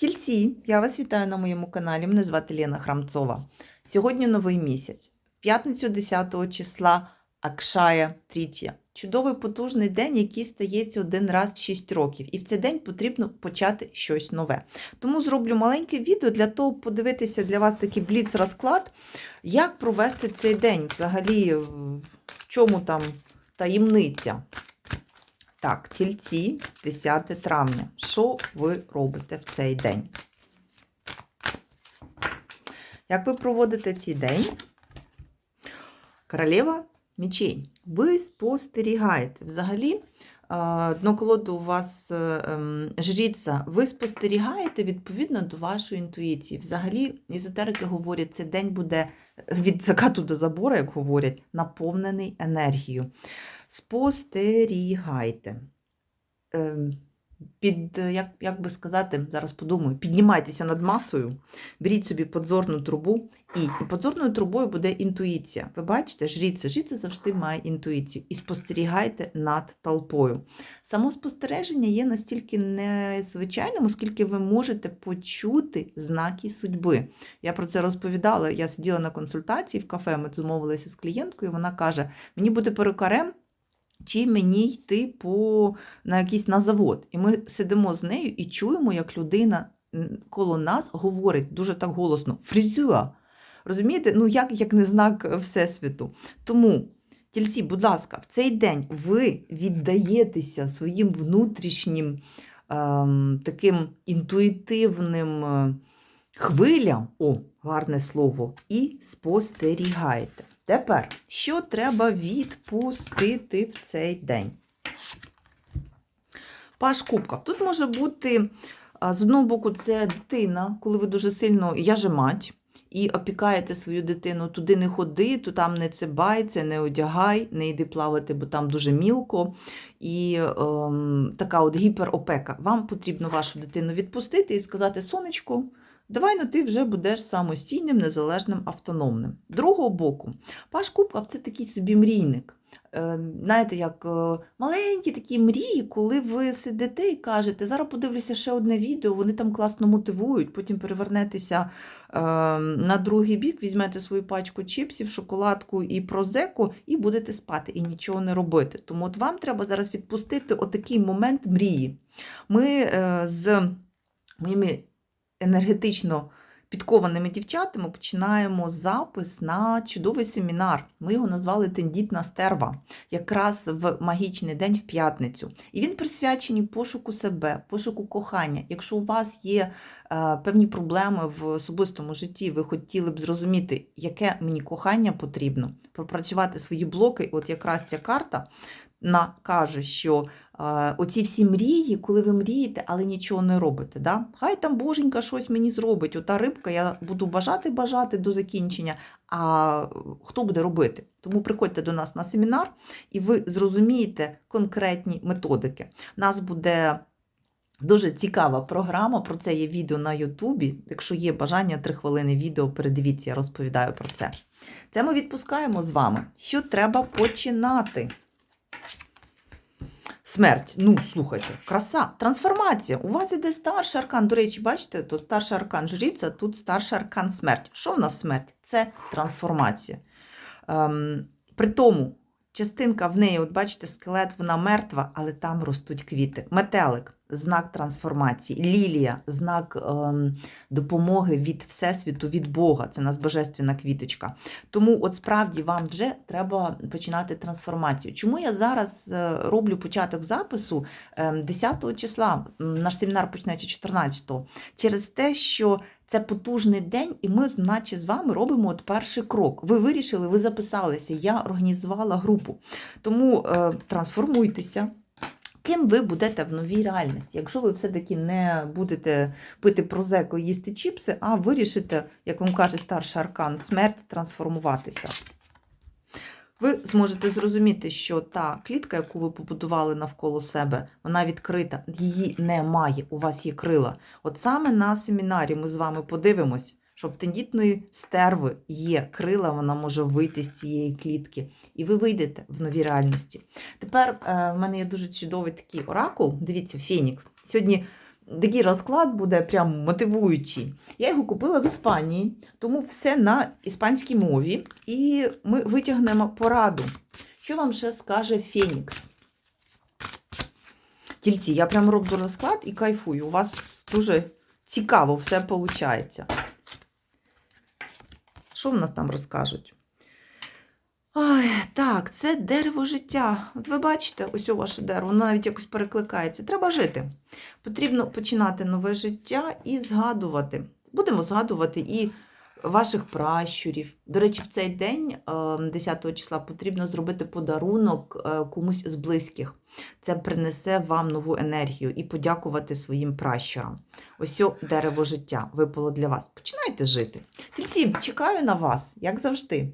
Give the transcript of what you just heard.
Тільці, я вас вітаю на моєму каналі. Мене звати Лена Храмцова. Сьогодні новий місяць, в п'ятницю 10 числа Акшая Трітія. Чудовий потужний день, який стається один раз в 6 років. І в цей день потрібно почати щось нове. Тому зроблю маленьке відео для того, подивитися для вас такий бліц-розклад, як провести цей день. Взагалі, в чому там таємниця. Так, тільці, 10 травня. Що ви робите в цей день? Як ви проводите цей день? Королева мечей. Ви спостерігаєте. Взагалі, дно колоду у вас ем, жріця, ви спостерігаєте відповідно до вашої інтуїції. Взагалі, езотерики говорять, цей день буде від закату до забору, як говорять, наповнений енергією. Спостерігайте. Ем, Під, як, як би сказати, зараз подумаю, піднімайтеся над масою, беріть собі подзорну трубу, і подзорною трубою буде інтуїція. Ви бачите, жріця, жріця завжди має інтуїцію. І спостерігайте над толпою. Само спостереження є настільки незвичайним, оскільки ви можете почути знаки судьби. Я про це розповідала. Я сиділа на консультації в кафе, ми домовилися з клієнткою, вона каже: мені буде перукарем. Чи мені йти по на якийсь на завод? І ми сидимо з нею і чуємо, як людина коло нас говорить дуже так голосно: фрізюа. Розумієте? Ну, як як не знак Всесвіту. Тому, тільці, будь ласка, в цей день ви віддаєтеся своїм внутрішнім ем, таким інтуїтивним е, хвилям, о, гарне слово, і спостерігаєте. Тепер, що треба відпустити в цей день? Паш кубка. Тут може бути, з одного боку, це дитина, коли ви дуже сильно, я же мать, і опікаєте свою дитину, туди не ходи, то там не цибай, це не одягай, не йди плавати, бо там дуже мілко. І ем, така от гіперопека. Вам потрібно вашу дитину відпустити і сказати, сонечко, Давай ну ти вже будеш самостійним, незалежним, автономним. Другого боку, Паш Кубкав це такий собі мрійник. Е, знаєте, як е, маленькі такі мрії, коли ви сидите і кажете, зараз подивлюся ще одне відео, вони там класно мотивують, потім перевернетеся е, на другий бік, візьмете свою пачку чіпсів, шоколадку і прозеку, і будете спати і нічого не робити. Тому от вам треба зараз відпустити отакий момент мрії. Ми з моїми енергетично підкованими дівчатами починаємо запис на чудовий семінар. Ми його назвали Тендітна стерва, якраз в магічний день в п'ятницю. І він присвячений пошуку себе, пошуку кохання. Якщо у вас є певні проблеми в особистому житті, ви хотіли б зрозуміти, яке мені кохання потрібно, пропрацювати свої блоки, от якраз ця карта на каже, що е, оці всі мрії, коли ви мрієте, але нічого не робите. Да? Хай там боженька щось мені зробить. Ота рибка, я буду бажати бажати до закінчення. А хто буде робити? Тому приходьте до нас на семінар, і ви зрозумієте конкретні методики. У нас буде. Дуже цікава програма, про це є відео на Ютубі. Якщо є бажання, три хвилини відео передивіться, я розповідаю про це. Це ми відпускаємо з вами. Що треба починати? Смерть. Ну, слухайте, краса, трансформація. У вас іде старший аркан. До речі, бачите, тут старший аркан жріця, тут старший аркан смерть. Що в нас смерть? Це трансформація. Ем, При тому, частинка в неї, от бачите, скелет, вона мертва, але там ростуть квіти. Метелик знак трансформації, лілія, знак ем, допомоги від Всесвіту, від Бога. Це у нас божественна квіточка. Тому, от справді, вам вже треба починати трансформацію. Чому я зараз е, роблю початок запису 10 ем, числа, наш семінар почнеться 14-го, через те, що. Це потужний день, і ми, наче з вами, робимо от перший крок. Ви вирішили, ви записалися, я організувала групу. Тому е, трансформуйтеся, Ким ви будете в новій реальності? Якщо ви все-таки не будете пити прозеко їсти чіпси, а вирішите, як вам каже старший аркан, смерть трансформуватися. Ви зможете зрозуміти, що та клітка, яку ви побудували навколо себе, вона відкрита, її немає, у вас є крила. От саме на семінарі ми з вами подивимось, що в тендітної стерви є крила, вона може вийти з цієї клітки, і ви вийдете в нові реальності. Тепер е, в мене є дуже чудовий такий оракул. Дивіться, Фенікс. Сьогодні такий розклад буде прям мотивуючий. Я його купила в Іспанії, тому все на іспанській мові. І ми витягнемо пораду. Що вам ще скаже Фенікс? Тільці, я прям роблю розклад і кайфую. У вас дуже цікаво все виходить. Що в нас там розкажуть? Ой, так, це дерево життя. От ви бачите, ось у ваше дерево, воно навіть якось перекликається. Треба жити. Потрібно починати нове життя і згадувати. Будемо згадувати і ваших пращурів. До речі, в цей день, е, 10 числа, потрібно зробити подарунок е, комусь з близьких. Це принесе вам нову енергію і подякувати своїм пращурам. Ось дерево життя випало для вас. Починайте жити. Тільці, чекаю на вас, як завжди.